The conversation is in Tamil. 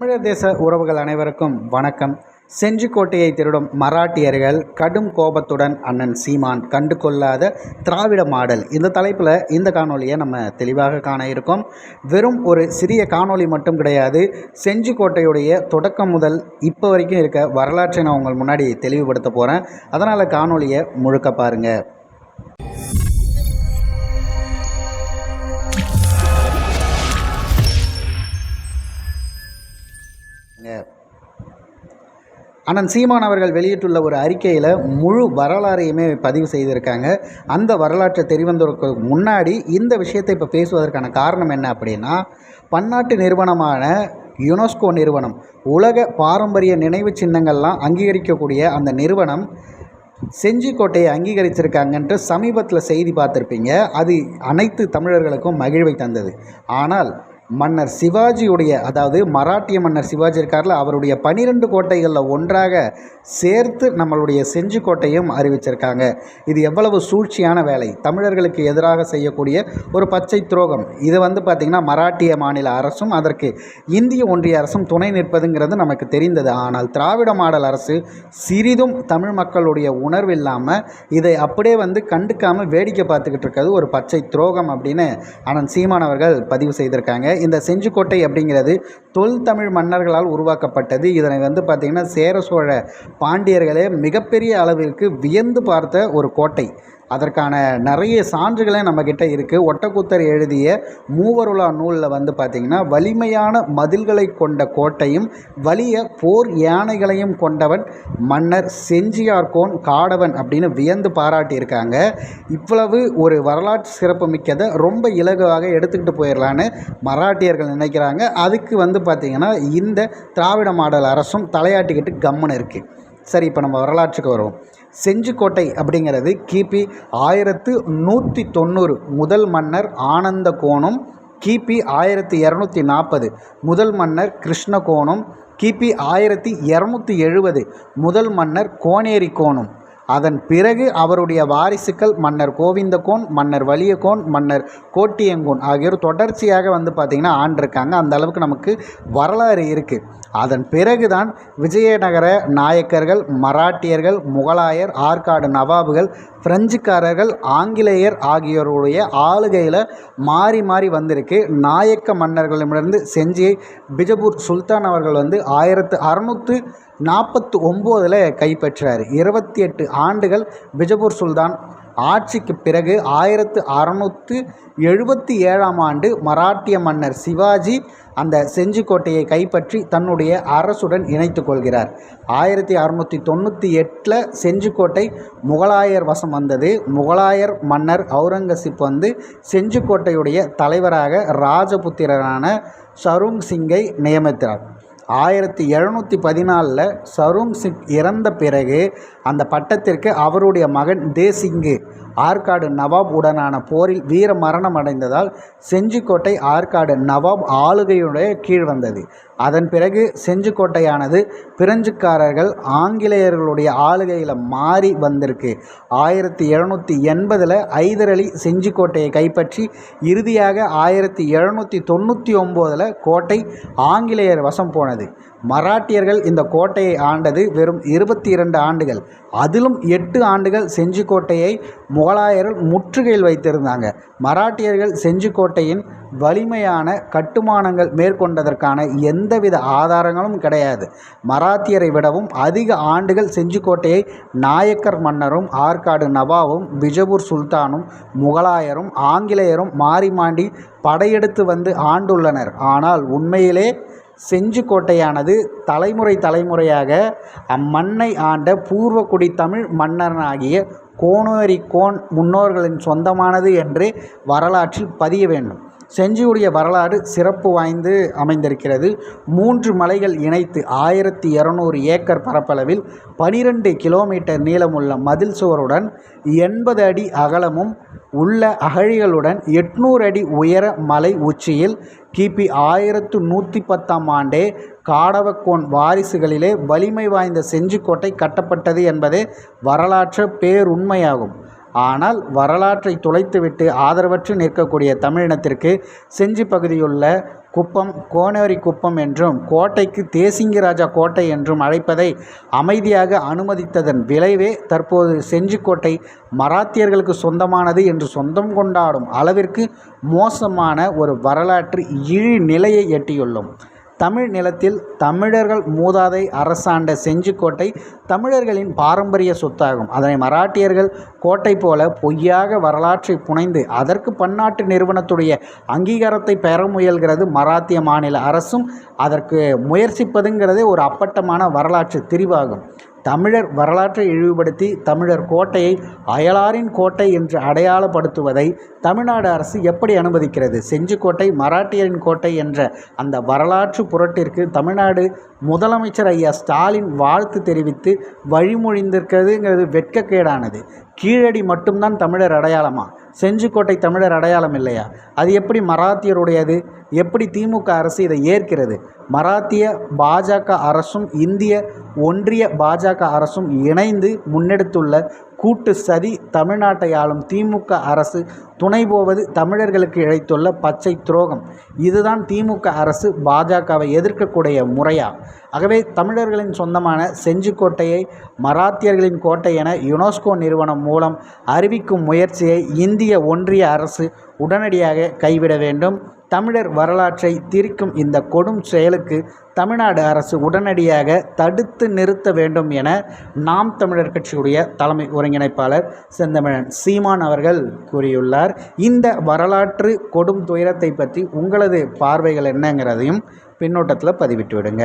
தமிழர் தேச உறவுகள் அனைவருக்கும் வணக்கம். செஞ்சிக்கோட்டையை திருடும் மராட்டியர்கள் கடும் கோபத்துடன் அண்ணன் சீமான் கண்டு கொள்ளாத திராவிட மாடல். இந்த தலைப்பில் இந்த காணொலியை நம்ம தெளிவாக காண இருக்கோம். வெறும் ஒரு சிறிய காணொளி மட்டும் கிடையாது. செஞ்சிக்கோட்டையுடைய தொடக்கம் முதல் இப்போ வரைக்கும் இருக்க வரலாற்றை நான் உங்கள் முன்னாடி தெளிவுபடுத்த போகிறேன் அதனால் காணொலியை முழுக்க பாருங்கள் அண்ணன் சீமான் அவர்கள் வெளியிட்டுள்ள ஒரு அறிக்கையில் முழு வரலாறையுமே பதிவு செய்திருக்காங்க. அந்த வரலாற்றை தெரிவந்ததற்கு முன்னாடி இந்த விஷயத்தை இப்போ பேசுவதற்கான காரணம் என்ன அப்படின்னா பன்னாட்டு நிறுவனமான யுனெஸ்கோ நிறுவனம் உலக பாரம்பரிய நினைவு சின்னங்கள்லாம் அங்கீகரிக்கக்கூடிய அந்த நிறுவனம் செஞ்சிக்கோட்டையை அங்கீகரிச்சிருக்காங்கன்ட்டு சமீபத்தில் செய்தி பார்த்துருப்பீங்க. அது அனைத்து தமிழர்களுக்கும் மகிழ்வை தந்தது. ஆனால் மன்னர் சிவாஜியுடைய அதாவது மராட்டிய மன்னர் சிவாஜி இருக்கார்ல அவருடைய பனிரெண்டு கோட்டைகளில் ஒன்றாக சேர்த்து நம்மளுடைய செஞ்சிக்கோட்டையும் அறிவிச்சிருக்காங்க. இது எவ்வளவு சூழ்ச்சியான வேலை. தமிழர்களுக்கு எதிராக செய்யக்கூடிய ஒரு பச்சை துரோகம். இது வந்து பார்த்திங்கன்னா மராட்டிய மாநில அரசும் அதற்கு இந்திய ஒன்றிய அரசும் துணை நிற்பதுங்கிறது நமக்கு தெரிந்தது. ஆனால் திராவிட மாடல் அரசு சிறிதும் தமிழ் மக்களுடைய உணர்வு இல்லாமல் இதை அப்படியே வந்து கண்டுக்காமல் வேடிக்கை பார்த்துக்கிட்டு இருக்கிறது ஒரு பச்சை துரோகம் அப்படின்னு அனந்த் சீமான் அவர்கள் பதிவு செய்திருக்காங்க. இந்த செஞ்சிக்கோட்டை அப்படிங்கிறது தொல் தமிழ் மன்னர்களால் உருவாக்கப்பட்டது. இதனை வந்து பார்த்திங்கன்னா சேர சோழ பாண்டியர்களே மிகப்பெரிய அளவிற்கு வியந்து பார்த்த ஒரு கோட்டை. அதற்கான நிறைய சான்றுகளே நம்மக்கிட்ட இருக்குது ஒட்டக்கூத்தர் எழுதிய மூவருலா நூலில் வந்து பார்த்திங்கன்னா வலிமையான மதில்களை கொண்ட கோட்டையும் வலிய போர் யானைகளையும் கொண்டவன் மன்னர் செஞ்சியார்கோன் காடவன் அப்படின்னு வியந்து பாராட்டியிருக்காங்க. இவ்வளவு ஒரு வரலாற்று சிறப்பு மிக்கதை ரொம்ப இலகுவாக எடுத்துக்கிட்டு போயிடலான்னு மராட்டியர்கள் நினைக்கிறாங்க. அதுக்கு வந்து பார்த்திங்கன்னா இந்த திராவிட மாடல் அரசும் தலையாட்டிக்கிட்டு கம்முன்னு இருக்குது சரி இப்போ நம்ம வரலாற்றுக்கு வருவோம். செஞ்சிக்கோட்டை அப்படிங்கிறது கிபி ஆயிரத்து நூற்றி தொண்ணூறு. முதல் மன்னர் ஆனந்த கோணம் கிபி ஆயிரத்தி இரநூத்தி நாற்பது. முதல் மன்னர் கிருஷ்ணகோணம் கிபி ஆயிரத்தி இரநூத்தி எழுபது. முதல் மன்னர் கோனேரி கோணம் அதன் பிறகு அவருடைய வாரிசுக்கள் மன்னர் கோவிந்தகோன் மன்னர் வலியகோன் மன்னர் கோட்டியங்கோன் ஆகியோர் தொடர்ச்சியாக வந்து பார்த்திங்கன்னா ஆண்டிருக்காங்க. அந்த அளவுக்கு நமக்கு வரலாறு இருக்குது அதன் பிறகுதான் விஜயநகர நாயக்கர்கள் மராட்டியர்கள் முகலாயர் ஆற்காடு நவாபுகள் பிரெஞ்சுக்காரர்கள் ஆங்கிலேயர் ஆகியோருடைய ஆளுகையில் மாறி மாறி வந்திருக்கு. நாயக்க மன்னர்களிடமிருந்து செஞ்சியை பிஜப்பூர் சுல்தான் அவர்கள் வந்து ஆயிரத்து அறநூற்று நாற்பத்து ஒம்போதில் கைப்பற்றார். இருபத்தி எட்டு ஆண்டுகள் பிஜப்பூர் சுல்தான் ஆட்சிக்கு பிறகு ஆயிரத்து அறுநூற்று எழுபத்தி ஏழாம் ஆண்டு மராட்டிய மன்னர் சிவாஜி அந்த செஞ்சிக்கோட்டையை கைப்பற்றி தன்னுடைய அரசுடன் இணைத்து கொள்கிறார். ஆயிரத்தி அறநூற்றி தொண்ணூற்றி எட்டில் செஞ்சிக்கோட்டை முகலாயர் வசம் வந்தது. முகலாயர் மன்னர் அவுரங்கசீப் வந்து செஞ்சிக்கோட்டையுடைய தலைவராக ராஜபுத்திரரான சருங் சிங்கை நியமித்தார். ஆயிரத்தி எழுநூற்றி பதினாலில் சருங் சிங் இறந்த பிறகு அந்த பட்டத்திற்கு அவருடைய மகன் தேசிங்கு ஆற்காடு நவாப் உடனான போரில் வீர மரணம் அடைந்ததால் செஞ்சிக்கோட்டை ஆற்காடு நவாப் ஆளுகையுடைய கீழ் வந்தது. அதன் பிறகு செஞ்சிக்கோட்டையானது பிரெஞ்சுக்காரர்கள் ஆங்கிலேயர்களுடைய ஆளுகையில் மாறி வந்திருக்கு. ஆயிரத்தி எழுநூற்றி எண்பதில் ஐதர் அலி செஞ்சிக்கோட்டையை கைப்பற்றி இறுதியாக ஆயிரத்தி எழுநூற்றி தொண்ணூற்றி ஒம்போதில் கோட்டை ஆங்கிலேயர் வசம் போனது. மராட்டியர்கள் இந்த கோட்டையை ஆண்டது வெறும் இருபத்தி இரண்டு ஆண்டுகள். அதிலும் எட்டு ஆண்டுகள் செஞ்சிக்கோட்டையை முகலாயர்கள் முற்றுகையில் வைத்திருந்தாங்க. மராட்டியர்கள் செஞ்சிக்கோட்டையின் வலிமையான கட்டுமானங்கள் மேற்கொண்டதற்கான எந்தவித ஆதாரங்களும் கிடையாது. மராத்தியரை விடவும் அதிக ஆண்டுகள் செஞ்சிக்கோட்டையை நாயக்கர் மன்னரும் ஆற்காடு நவாவும் பிஜப்பூர் சுல்தானும் முகலாயரும் ஆங்கிலேயரும் மாறி மாண்டி படையெடுத்து வந்து ஆண்டுள்ளனர். ஆனால் உண்மையிலே செஞ்சுக்கோட்டையானது தலைமுறை தலைமுறையாக அம்மண்ணை ஆண்ட பூர்வக்குடி தமிழ் மன்னனாகிய கோனேரி கோன் முன்னோர்களின் சொந்தமானது என்று வரலாற்றில் பதிய வேண்டும். செஞ்சியுடைய வரலாறு சிறப்பு வாய்ந்து அமைந்திருக்கிறது. மூன்று மலைகள் இணைத்து ஆயிரத்தி இரநூறு ஏக்கர் பரப்பளவில் பனிரெண்டு கிலோமீட்டர் நீளமுள்ள மதில் சுவருடன் எண்பது அடி அகலமும் உள்ள அகழிகளுடன் எட்நூறு அடி உயர மலை உச்சியில் கிபி ஆயிரத்து நூற்றி பத்தாம் ஆண்டே காடவக்கோன் வாரிசுகளிலே வலிமை வாய்ந்த செஞ்சிக்கோட்டை கட்டப்பட்டது என்பதே வரலாற்று பேருண்மையாகும். ஆனால் வரலாற்றை துளைத்துவிட்டு ஆதரவற்று நிற்கக்கூடிய தமிழினத்திற்கு செஞ்சி பகுதியுள்ள குப்பம் கோனேரி குப்பம் என்றும் கோட்டைக்கு தேசிங்கராஜா கோட்டை என்றும் அழைப்பதை அமைதியாக அனுமதித்ததன் விளைவே தற்போது செஞ்சிக்கோட்டை மராத்தியர்களுக்கு சொந்தமானது என்று சொந்தம் கொண்டாடும் அளவிற்கு மோசமான ஒரு வரலாற்று இழிநிலையை எட்டியுள்ளோம். தமிழ் நிலத்தில் தமிழர்கள் மூதாதை அரசாண்ட செஞ்சிக்கோட்டை தமிழர்களின் பாரம்பரிய சொத்தாகும். அதனை மராட்டியர்கள் கோட்டை போல பொய்யாக வரலாற்றை புனைந்து அதற்கு பன்னாட்டு நிறுவனத்துடைய அங்கீகாரத்தை பெற முயல்கிறது மராத்திய மாநில அரசும். அதற்கு முயற்சிப்பதுங்கிறதே ஒரு அப்பட்டமான வரலாற்று திரிவாகும். தமிழர் வரலாற்றை இழிவுபடுத்தி தமிழர் கோட்டையை அயலாரின் கோட்டை என்று அடையாளப்படுத்துவதை தமிழ்நாடு அரசு எப்படி அனுமதிக்கிறது? செஞ்சிக்கோட்டை மராட்டியரின் கோட்டை என்ற அந்த வரலாற்று புரட்டிற்கு தமிழ்நாடு முதலமைச்சர் ஐயா ஸ்டாலின் வாழ்த்து தெரிவித்து வழிமொழிந்திருக்கிறதுங்கிறது வெட்கக்கேடானது. கீழடி மட்டும்தான் தமிழர் அடையாளமா? செஞ்சிக்கோட்டை தமிழர் அடையாளம் இல்லையா? அது எப்படி மராத்தியருடையது? எப்படி திமுக அரசு இதை ஏற்கிறது? மராத்திய பாஜக அரசும் இந்திய ஒன்றிய பாஜக அரசும் இணைந்து முன்னெடுத்துள்ள கூட்டு சதி தமிழ்நாட்டை ஆளும் திமுக அரசு துணை போவது தமிழர்களுக்கு இழைத்துள்ள பச்சை துரோகம். இதுதான் திமுக அரசு பாஜகவை எதிர்க்கக்கூடிய முறையா? ஆகவே தமிழர்களின் சொந்தமான செஞ்சிக்கோட்டையை மராத்தியர்களின் கோட்டை என யுனெஸ்கோ நிறுவனம் மூலம் அறிவிக்கும் முயற்சியை இந்திய ஒன்றிய அரசு உடனடியாக கைவிட வேண்டும். தமிழர் வரலாற்றை திரிக்கும் இந்த கொடும் செயலுக்கு தமிழ்நாடு அரசு உடனடியாக தடுத்து நிறுத்த வேண்டும் என நாம் தமிழர் கட்சியுடைய தலைமை ஒருங்கிணைப்பாளர் செந்தமிழன் சீமான் அவர்கள் கூறியுள்ளார். இந்த வரலாற்று கொடும் துயரத்தை பற்றி உங்களது பார்வைகள் என்னங்கிறதையும் பின்னோட்டத்தில் பதிவிட்டு விடுங்க.